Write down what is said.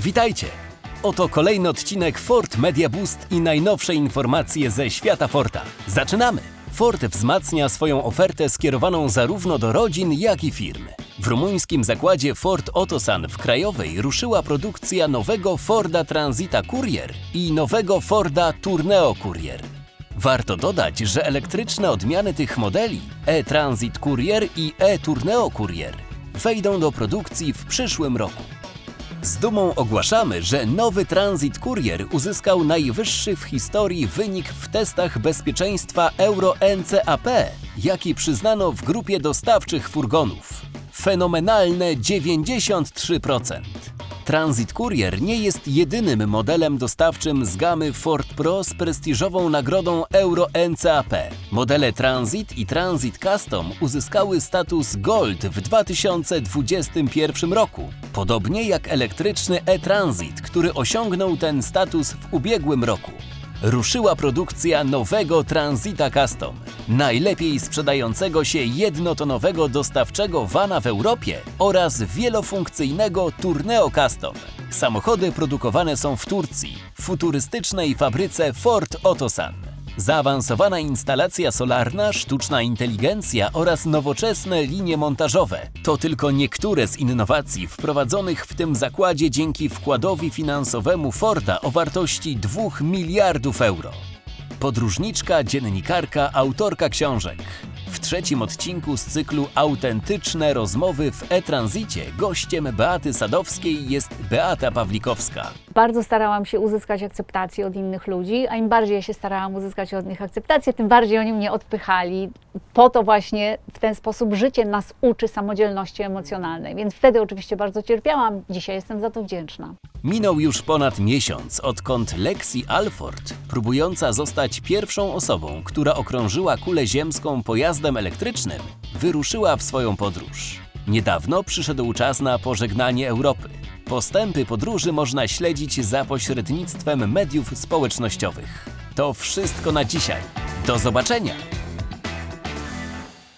Witajcie! Oto kolejny odcinek Ford Media Boost i najnowsze informacje ze świata Forda. Zaczynamy! Ford wzmacnia swoją ofertę skierowaną zarówno do rodzin, jak i firm. W rumuńskim zakładzie Ford Otosan w Krajowej ruszyła produkcja nowego Forda Transita Courier i nowego Forda Tourneo Courier. Warto dodać, że elektryczne odmiany tych modeli e-Transit Courier i e-Tourneo Courier wejdą do produkcji w przyszłym roku. Z dumą ogłaszamy, że nowy Transit Courier uzyskał najwyższy w historii wynik w testach bezpieczeństwa Euro NCAP, jaki przyznano w grupie dostawczych furgonów. Fenomenalne 93%. Transit Courier nie jest jedynym modelem dostawczym z gamy Ford Pro z prestiżową nagrodą Euro NCAP. Modele Transit i Transit Custom uzyskały status Gold w 2021 roku, podobnie jak elektryczny e-Transit, który osiągnął ten status w ubiegłym roku. Ruszyła produkcja nowego Transita Custom, najlepiej sprzedającego się jednotonowego dostawczego vana w Europie oraz wielofunkcyjnego Tourneo Custom. Samochody produkowane są w Turcji, w futurystycznej fabryce Ford Otosan. Zaawansowana instalacja solarna, sztuczna inteligencja oraz nowoczesne linie montażowe to tylko niektóre z innowacji wprowadzonych w tym zakładzie dzięki wkładowi finansowemu Forda o wartości 2 miliardów euro. Podróżniczka, dziennikarka, autorka książek. W trzecim odcinku z cyklu Autentyczne rozmowy w e-tranzycie gościem Beaty Sadowskiej jest Beata Pawlikowska. Bardzo starałam się uzyskać akceptację od innych ludzi, a im bardziej ja się starałam uzyskać od nich akceptację, tym bardziej oni mnie odpychali. Po to właśnie w ten sposób życie nas uczy samodzielności emocjonalnej. Więc wtedy oczywiście bardzo cierpiałam, dzisiaj jestem za to wdzięczna. Minął już ponad miesiąc, odkąd Lexi Alford, próbująca zostać pierwszą osobą, która okrążyła kulę ziemską pojazdem elektrycznym, wyruszyła w swoją podróż. Niedawno przyszedł czas na pożegnanie Europy. Postępy podróży można śledzić za pośrednictwem mediów społecznościowych. To wszystko na dzisiaj. Do zobaczenia!